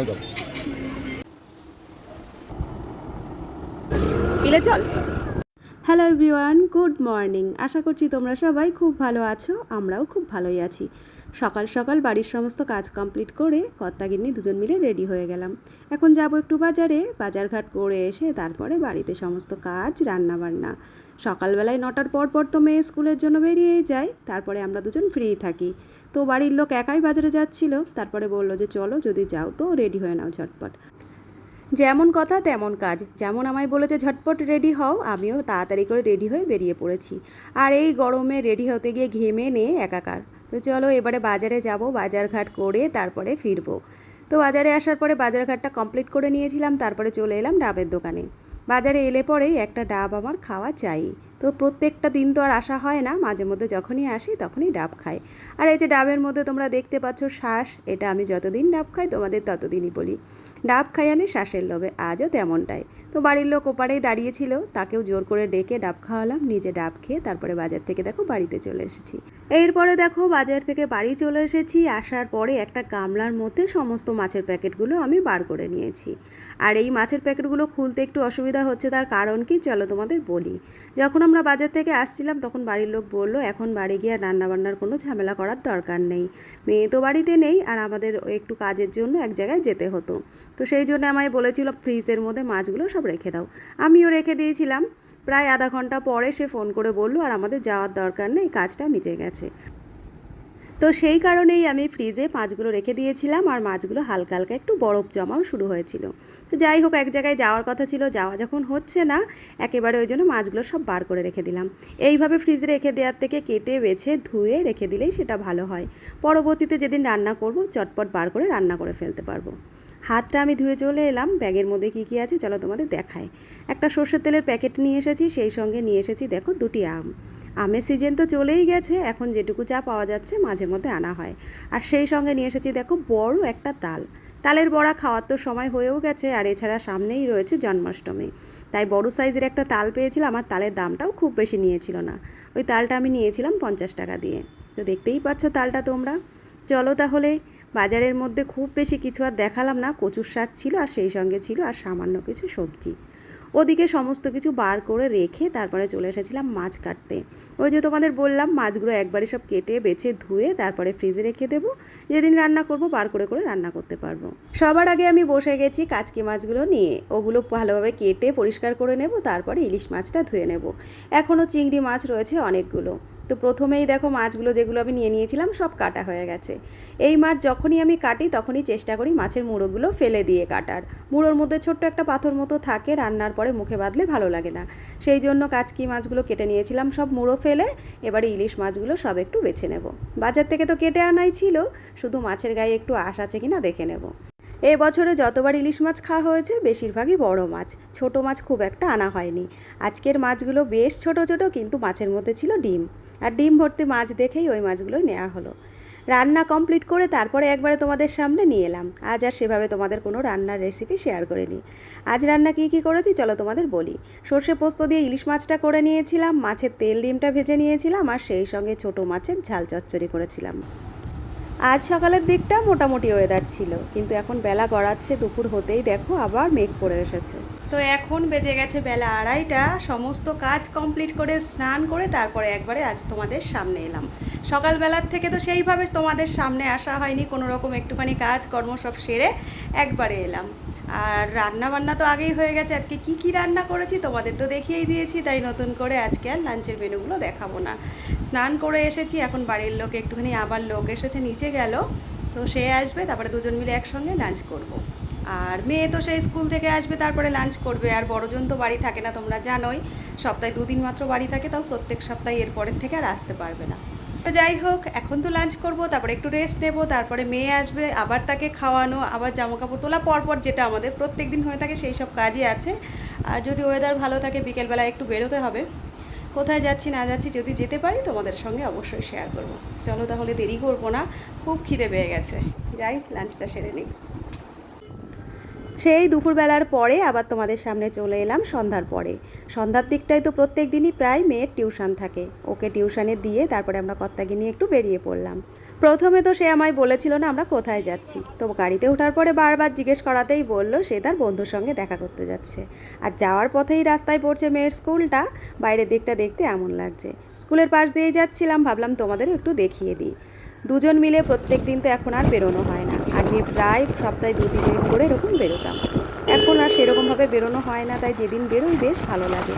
একদম। পিলে চল। হ্যালো এভরিওয়ান গুড মর্নিং আশা করছি তোমরা সবাই খুব ভালো আছো, আমরাও খুব ভালোই আছি। সকাল সকাল বাড়ির সমস্ত কাজ কমপ্লিট করে কর্তাগিন্নি দুজন মিলে রেডি হয়ে গেলাম। এখন যাব একটু বাজারে, বাজারঘাট করে এসে তারপরে বাড়িতে সমস্ত কাজ রান্না বান্না সকালবেলায় নটার পর পর তো মেয়ে স্কুলের জন্য বেরিয়েই যায়, তারপরে আমরা দুজন ফ্রি থাকি। তো বাড়ির লোক একাই বাজারে যাচ্ছিল, তারপরে বলল যে চলো যদি যাও তো রেডি হয়ে নাও ঝটপট। যেমন কথা তেমন কাজ, যেমন আমায় বলেছে ঝটপট রেডি হও, আমিও তাড়াতাড়ি করে রেডি হয়ে বেরিয়ে পড়েছি। আর এই গরমে রেডি হতে গিয়ে ঘেমে নিয়ে একাকার। তো চলো এবারে বাজারে যাব, বাজারঘাট করে তারপরে ফিরবো। তো বাজারে আসার পরে বাজারঘাটটা কমপ্লিট করে নিয়েছিলাম, তারপরে চলে এলাম ডাবের দোকানে। বাজারে এলে পরেই একটা ডাব আমার খাওয়া চাই। তো প্রত্যেকটা দিন তো আর আসা হয় না, মাঝে মধ্যে যখনই আসি তখনই ডাব খাই। আর এই যে ডাবের মধ্যে তোমরা দেখতে পাচ্ছ শ্বাস এটা আমি যতদিন ডাব খাই তোমাদের ততদিনই বলি। ডাব খাই আমি শ্বাসের লোভে, আজও তেমনটাই। তো বাড়ির লোক ওপারেই দাঁড়িয়েছিল, তাকেও জোর করে ডেকে ডাব খাওয়ালাম, নিজে ডাব খেয়ে তারপরে বাজার থেকে দেখো বাড়িতে চলে এসেছি। এরপরে দেখো বাজার থেকে বাড়ি চলে এসেছি, আসার পরে একটা গামলার মধ্যে সমস্ত মাছের প্যাকেটগুলো আমি বার করে নিয়েছি। আর এই মাছের প্যাকেটগুলো খুলতে একটু অসুবিধা হচ্ছে, তার কারণ কি চলো তোমাদের বলি। যখন আমরা বাজার থেকে আসছিলাম, তখন বাড়ির লোক বলল, এখন বাড়ি গিয়ে রান্নাবান্নার কোনো ঝামেলা করার দরকার নেই। মেয়ে তো বাড়িতে নেই, আর আমাদের একটু কাজের জন্য এক জায়গায় যেতে হতো। তো সেই জন্য আমায় বলেছিল ফ্রিজের মধ্যে মাছগুলো সব রেখে দাও। আমিও রেখে দিয়েছিলাম। প্রায় আধা ঘণ্টা পরে সে ফোন করে বলল, আর আমাদের যাওয়ার দরকার নেই, কাজটা মিটে গেছে। তো সেই কারণেই আমি ফ্রিজে মাছগুলো রেখে দিয়েছিলাম আর মাছগুলো হালকা হালকা একটু বরফ জমাও শুরু হয়েছিল। তো যাই হোক, এক জায়গায় যাওয়ার কথা ছিল, যাওয়া যখন হচ্ছে না, একেবারে ওই জন্য মাছগুলো সব বার করে রেখে দিলাম। এইভাবে ফ্রিজে রেখে দেওয়ার থেকে কেটে, বেছে, ধুয়ে রেখে দিলেই সেটা ভালো হয়। পরবর্তীতে যেদিন রান্না করব, চটপট বার করে রান্না করে ফেলতে পারব। হাতটা আমি ধুয়ে চলে এলাম। ব্যাগের মধ্যে কী কী আছে চলো তোমাদের দেখায় একটা সর্ষের তেলের প্যাকেট নিয়ে এসেছি, সেই সঙ্গে নিয়ে এসেছি দেখো দুটি আম। আমের সিজন তো চলেই গেছে, এখন যেটুকু চা পাওয়া যাচ্ছে মাঝে মধ্যে আনা হয়। আর সেই সঙ্গে নিয়ে এসেছি দেখো বড় একটা তাল। তালের বড়া খাওয়ার তো সময় হয়েও গেছে, আর এছাড়া সামনেই রয়েছে জন্মাষ্টমী। তাই বড় সাইজের একটা তাল পেয়েছিলাম, আর তালের দামটাও খুব বেশি নিয়েছিল না। ওই তালটা আমি নিয়েছিলাম পঞ্চাশ টাকা দিয়ে। তো দেখতেই পাচ্ছ তালটা তোমরা। চলো তাহলে বাজারের মধ্যে খুব বেশি কিছু আর দেখালাম না। কচুর শাক ছিল আর সেই সঙ্গে ছিল আর সামান্য কিছু সবজি। ওদিকে সমস্ত কিছু বার করে রেখে তারপরে চলে এসেছিলাম মাছ কাটতে। ওই যে তোমাদের বললাম, মাছগুলো একবারে সব কেটে, বেছে, ধুয়ে তারপরে ফ্রিজে রেখে দেবো। যেদিন রান্না করব, বার করে করে রান্না করতে পারব। সবার আগে আমি বসে গেছি কাচকি মাছগুলো নিয়ে। ওগুলো ভালোভাবে কেটে পরিষ্কার করে নেব, তারপরে ইলিশ মাছটা ধুয়ে নেব। এখনও চিংড়ি মাছ রয়েছে অনেকগুলো। তো প্রথমেই দেখো মাছগুলো যেগুলো আমি নিয়ে নিয়েছিলাম সব কাটা হয়ে গেছে। এই মাছ যখনই আমি কাটি তখনই চেষ্টা করি মাছের মুড়োগুলো ফেলে দিয়ে কাটার। মুড়োর মধ্যে ছোট্ট একটা পাথর মতো থাকে, রান্নার পরে মুখে বাঁধলে ভালো লাগে না। সেই জন্য কাচকি মাছগুলো কেটে নিয়েছিলাম, সব মুড়ো ফেলে এবারে ইলিশ মাছগুলো সব একটু বেছে নেব। বাজার থেকে তো কেটে আনাই ছিল, শুধু মাছের গায়ে একটু আশ আছে কিনা দেখে নেব। এ বছরে যতবার ইলিশ মাছ খাওয়া হয়েছে, বেশিরভাগই বড় মাছ। ছোট মাছ খুব একটা আনা হয়নি। আজকের মাছগুলো বেশ ছোট ছোট, কিন্তু মাছের মধ্যে ছিল ডিম। আর ডিম ভর্তি মাছ দেখেই ওই মাছগুলোই নেওয়া হলো। রান্না কমপ্লিট করে তারপরে একবারে তোমাদের সামনে নিয়ে এলাম। আজ আর সেভাবে তোমাদের কোনো রান্নার রেসিপি শেয়ার করিনি। আজ রান্না কী কী করেছি চলো তোমাদের বলি। সর্ষে পোস্ত দিয়ে ইলিশ মাছটা করে নিয়েছিলাম, মাছের তেল ডিমটা ভেজে নিয়েছিলাম, আর সেই সঙ্গে ছোট মাছের ঝাল চচ্চড়ি করেছিলাম। আজ সকালের দিকটা মোটামুটি ওয়েদার ছিল, কিন্তু এখন বেলা গড়াচ্ছে, দুপুর হতেই দেখো আবার মেঘ পড়ে এসেছে। তো এখন বেজে গেছে বেলা আড়াইটা, সমস্ত কাজ কমপ্লিট করে স্নান করে তারপরে একবারে আজ তোমাদের সামনে এলাম। সকালবেলার থেকে তো সেইভাবে তোমাদের সামনে আসা হয়নি, কোনো রকম একটুখানি কাজ কর্ম সব সেরে একবারে এলাম। আর রান্না বান্না তো আগেই হয়ে গেছে। আজকে কি কি রান্না করেছি তোমাদের তো দেখিয়েই দিয়েছি, তাই নতুন করে আজকে আর লাঞ্চের মেনুগুলো দেখাবো না। স্নান করে এসেছি, এখন বাড়ির লোক একটুখানি, আবার লোক এসেছে, নিচে গেল। তো সে আসবে, তারপরে দুজন মিলে একসঙ্গে লাঞ্চ করব। আর মেয়ে তো সেই স্কুল থেকে আসবে, তারপরে লাঞ্চ করবে। আর বড়জন তো বাড়ি থাকে না, তোমরা জানোই। সপ্তাহে দুদিন মাত্র বাড়ি থাকে, তাও প্রত্যেক সপ্তাহে এরপরের থেকে আর আসতে পারবে না। তো যাই হোক, এখন তো লাঞ্চ করব, তারপরে একটু রেস্ট নেব, তারপরে মেয়ে আসবে, আবার তাকে খাওয়ানো, আবার জামা কাপড় তোলা, পরপর যেটা আমাদের প্রত্যেক দিন হয়ে থাকে সেই সব কাজই আছে। আর যদি ওয়েদার ভালো থাকে বিকেলবেলা একটু বেরোতে হবে। কোথায় যাচ্ছি, না যাচ্ছি যদি যেতে পারি, তোমাদের সঙ্গে অবশ্যই শেয়ার করব। চলো তাহলে দেরি করব না, খুব খিদে পেয়ে গেছে। যাই লাঞ্চটা সেরে নিই। সেই দুপুরবেলার পরে আবার তোমাদের সামনে চলে এলাম সন্ধ্যার পরে। সন্ধ্যার দিকটায় তো প্রত্যেক দিনই প্রায় মেয়ের টিউশন থাকে। ওকে টিউশনে দিয়ে তারপরে আমরা কর্তাকে নিয়ে একটু বেরিয়ে পড়লাম। প্রথমে তো সে আমায় বলেছিল না, আমরা কোথায় যাচ্ছি? তো গাড়িতে ওঠার পরে বারবার জিজ্ঞেস করাতেই বলল, সে তার বন্ধুর সঙ্গে দেখা করতে যাচ্ছে। আর যাওয়ার পথেই রাস্তায় পড়ছে মেয়ের স্কুলটা, বাইরের দিকটা দেখতে এমন লাগছে। স্কুলের পাশ দিয়ে যাচ্ছিলাম, ভাবলাম তোমাদের একটু দেখিয়ে দিই। দুজন মিলে প্রত্যেক দিন তো এখন আর বেরোনো হয় না। আগে প্রায় সপ্তাহে দু দিন করে এরকম বেরোতাম। এখন আর সেরকমভাবে বেরোনো হয় না, তাই যেদিন বেরোই বেশ ভালো লাগে।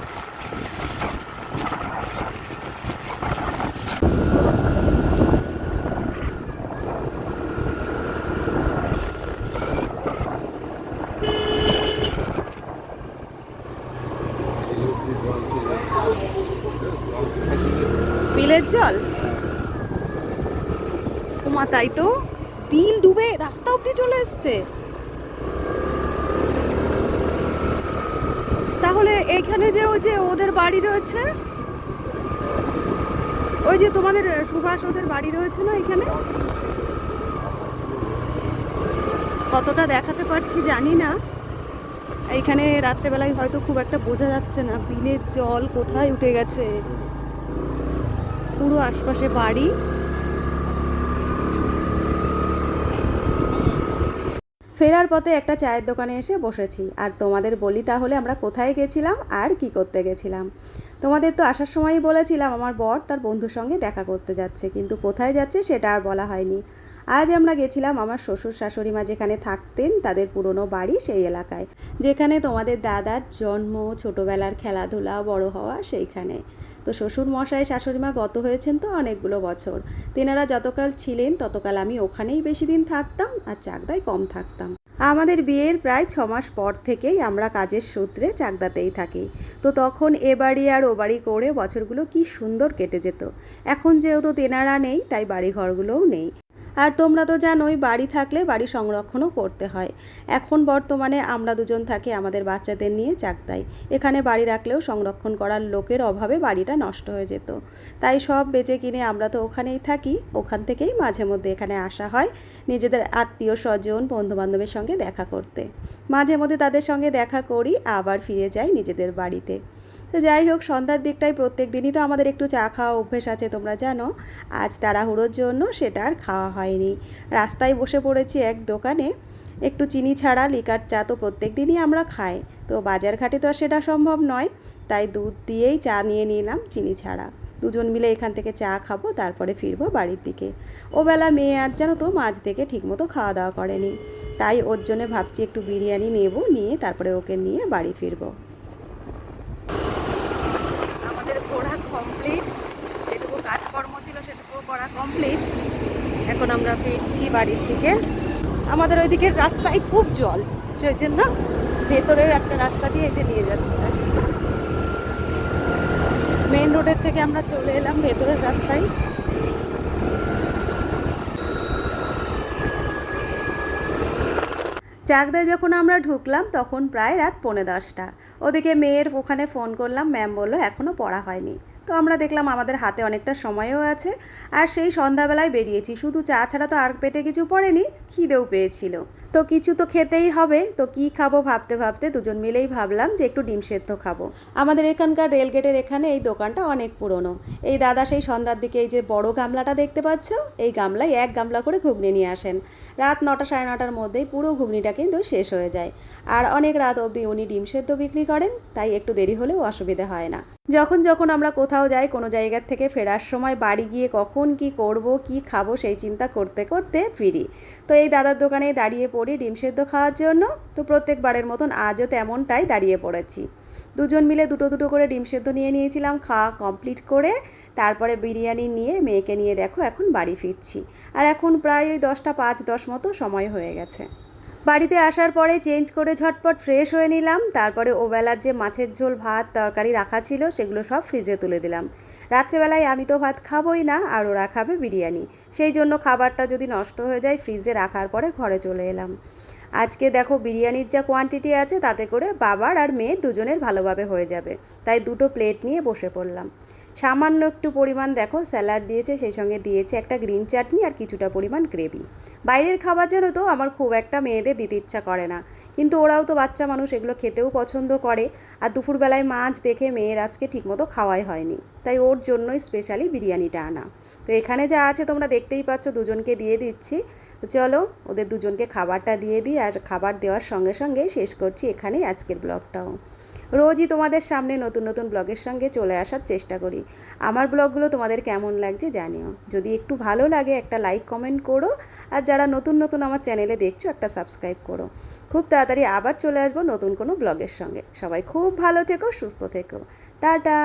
বিলের জল? তাই তো? বিল ডুবে রাস্তা অব্দি চলে এসছে। তাহলে এইখানে যে ওই যে ওদের বাড়ি রয়েছে, ওই যে তোমাদের সুভাষ ওদের বাড়ি রয়েছে না এখানে? কতটা দেখাতে পারছি জানি না। এইখানে রাত্রেবেলায় হয়তো খুব একটা বোঝা যাচ্ছে না, বিলের জল কোথায় উঠে গেছে। পুরো আশপাশে বাড়ি। ফেরার পথে একটা চায়ের দোকানে এসে বসেছি। আর তোমাদের বলি তাহলে আমরা কোথায় গেছিলাম আর কি করতে গেছিলাম। তোমাদের তো আসার সময়ই বলেছিলাম, আমার বর তার বন্ধুর সঙ্গে দেখা করতে যাচ্ছে, কিন্তু কোথায় যাচ্ছে সেটা আর বলা হয়নি। আজ আমরা গেছিলাম আমার শ্বশুর শাশুড়ি মা যেখানে থাকতেন, তাদের পুরনো বাড়ি সেই এলাকায়, যেখানে তোমাদের দাদার জন্ম, ছোটোবেলার খেলাধুলা, বড় হওয়া সেইখানে। তো শ্বশুর মশাই শাশুড়িমা গত হয়েছেন তো অনেকগুলো বছর। তেনারা যতকাল ছিলেন ততকাল আমি ওখানেই বেশি দিন থাকতাম আর চাকদায় কম থাকতাম। আমাদের বিয়ের প্রায় ছ মাস পর থেকেই আমরা কাজের সূত্রে চাকদাতেই থাকি। তো তখন এ বাড়ি আর ও বাড়ি করে বছরগুলো কি সুন্দর কেটে যেত। এখন যেহেতু তেনারা নেই, তাই বাড়ি ঘরগুলোও নেই। আর তোমরা তো জানোই, বাড়ি থাকলে বাড়ি সংরক্ষণও করতে হয়। এখন বর্তমানে আমরা দুজন থাকি আমাদের বাচ্চাদের নিয়ে চাকদাই এখানে বাড়ি রাখলেও সংরক্ষণ করার লোকের অভাবে বাড়িটা নষ্ট হয়ে যেত। তাই সব বেচে কিনে আমরা তো ওখানেই থাকি, ওখান থেকেই মাঝে মধ্যে এখানে আসা হয় নিজেদের আত্মীয় স্বজন, বন্ধুবান্ধবের সঙ্গে দেখা করতে। মাঝে মধ্যে তাদের সঙ্গে দেখা করি, আবার ফিরে যাই নিজেদের বাড়িতে। তো যাই হোক, সন্ধ্যার দিকটায় প্রত্যেক দিনই তো আমাদের একটু চা খাওয়া অভ্যেস আছে, তোমরা জানো। আজ তাড়াহুড়োর জন্য সেটা আর খাওয়া হয়নি। রাস্তায় বসে পড়েছি এক দোকানে। একটু চিনি ছাড়া লিকার চা তো প্রত্যেক দিনই আমরা খাই। তো বাজার ঘাটে তো আর সেটা সম্ভব নয়, তাই দুধ দিয়েই চা নিয়ে নিলাম চিনি ছাড়া। দুজন মিলে এখান থেকে চা খাব, তারপরে ফিরবো বাড়ির দিকে। ও বেলা মেয়ে আজ জানো তো মাঝ থেকে ঠিকমতো খাওয়া দাওয়া করেনি। তাই ওর জন্য ভাবছি একটু বিরিয়ানি নেব, নিয়ে তারপরে ওকে নিয়ে বাড়ি ফিরবো আমাদের ঘোরা কমপ্লিট যেটুকু কাজকর্ম ছিল সেটুকু করা কমপ্লিট এখন আমরা ফিরছি বাড়ির দিকে। আমাদের ওইদিকে রাস্তায় খুব জল সেই জন্য ভেতরের একটা রাস্তা দিয়ে যে নিয়ে যাচ্ছে। মেন রোডের থেকে আমরা চলে এলাম ভেতরের রাস্তায়। চাকদায় যখন আমরা ঢুকলাম, তখন প্রায় রাত পৌনে দশটা। ওদিকে মেয়ের ওখানে ফোন করলাম ম্যাম বলল এখনও পড়া হয়নি। তো আমরা দেখলাম আমাদের হাতে অনেকটা সময়ও আছে আর সেই সন্ধ্যাবেলায় বেরিয়েছি। শুধু চা ছাড়া তো আর পেটে কিছু পড়েনি, খিদেও পেয়েছিল। তো কিছু তো খেতেই হবে, তো কি খাব ভাবতে ভাবতে দুজন মিলেই ভাবলাম যে একটু ডিম সেদ্ধ খাব। আমাদের এখানকার রেলগেটের এখানে এই দোকানটা অনেক পুরনো। এই দাদা সেই সন্ধ্যার দিকে এই যে বড় গামলাটা দেখতে পাচ্ছ, এই গামলায় এক গামলা করে ঘুগনি নিয়ে আসেন। রাত নটা সাড়ে নটার মধ্যেই পুরো ঘুগনিটা কিন্তু শেষ হয়ে যায়। আর অনেক রাত অবধি উনি ডিম সেদ্ধ বিক্রি করেন, তাই একটু দেরি হলেও অসুবিধা হয় না। যখন যখন আমরা কোথাও যাই, কোনো জায়গার থেকে ফেরার সময় বাড়ি গিয়ে কখন কি করব, কি খাব সেই চিন্তা করতে করতে ফিরি। তো এই দাদার দোকানে দাঁড়িয়ে পড়ি ডিম সেদ্ধ খাওয়ার জন্য। তো প্রত্যেকবারের মতন আজও তেমনটাই দাঁড়িয়ে পড়েছি। দুজন মিলে দুটো দুটো করে ডিম সেদ্ধ নিয়ে নিয়েছিলাম, খাওয়া কমপ্লিট করে তারপরে বিরিয়ানি নিয়ে মেয়েকে নিয়ে দেখো এখন বাড়ি ফিরছি। আর এখন প্রায় ওই দশটা পাঁচ দশ মতো সময় হয়ে গেছে। বাড়িতে আসার পরে চেঞ্জ করে ঝটপট ফ্রেশ হয়ে নিলাম, তারপরে ওবেলার যে মাছের ঝোল, ভাত, তরকারি রাখা ছিল সেগুলো সব ফ্রিজে তুলে দিলাম। রাত্রেবেলায় আমি তো ভাত খাবোই না আর ওরা খাবে বিরিয়ানি, সেই জন্য খাবারটা যদি নষ্ট হয়ে যায় ফ্রিজে রাখার পরে ঘরে চলে এলাম। আজকে দেখো বিরিয়ানির যা কোয়ান্টিটি আছে, তাতে করে বাবার আর মেয়ে দুজনের ভালোভাবে হয়ে যাবে। তাই দুটো প্লেট নিয়ে বসে পড়লাম। সামান্য একটু পরিমাণ দেখো স্যালাড দিয়েছে, সেই সঙ্গে দিয়েছে একটা গ্রিন চাটনি আর কিছুটা পরিমাণ গ্রেভি বাইরের খাবার যেন তো আমার খুব একটা মেয়েদের দিতে ইচ্ছা করে না। কিন্তু ওরাও তো বাচ্চা মানুষ, এগুলো খেতেও পছন্দ করে। আর দুপুরবেলায় মাছ দেখে মেয়ের আজকে ঠিকমতো খাওয়াই হয়নি। তাই ওর জন্যই স্পেশালি বিরিয়ানিটা আনা। তো এখানে যা আছে তোমরা দেখতেই পাচ্ছ, দুজনকে দিয়ে দিচ্ছি। তো চলো ওদের দুজনকে খাবারটা দিয়ে দিই আর খাবার দেওয়ার সঙ্গে সঙ্গে শেষ করছি এখানেই আজকের ব্লগটাও। রোজই তোমাদের সামনে নতুন নতুন ব্লগের সঙ্গে চলে আসার চেষ্টা করি। আমার ব্লগগুলো তোমাদের কেমন লাগছে জানিও। যদি একটু ভালো লাগে একটা লাইক কমেন্ট করো আর যারা নতুন নতুন আমার চ্যানেলে দেখছ একটা সাবস্ক্রাইব করো। খুব তাড়াতাড়ি আবার চলে আসব নতুন কোনো ব্লগের সঙ্গে। সবাই খুব ভালো থেকো, সুস্থ থেকো। টাটা!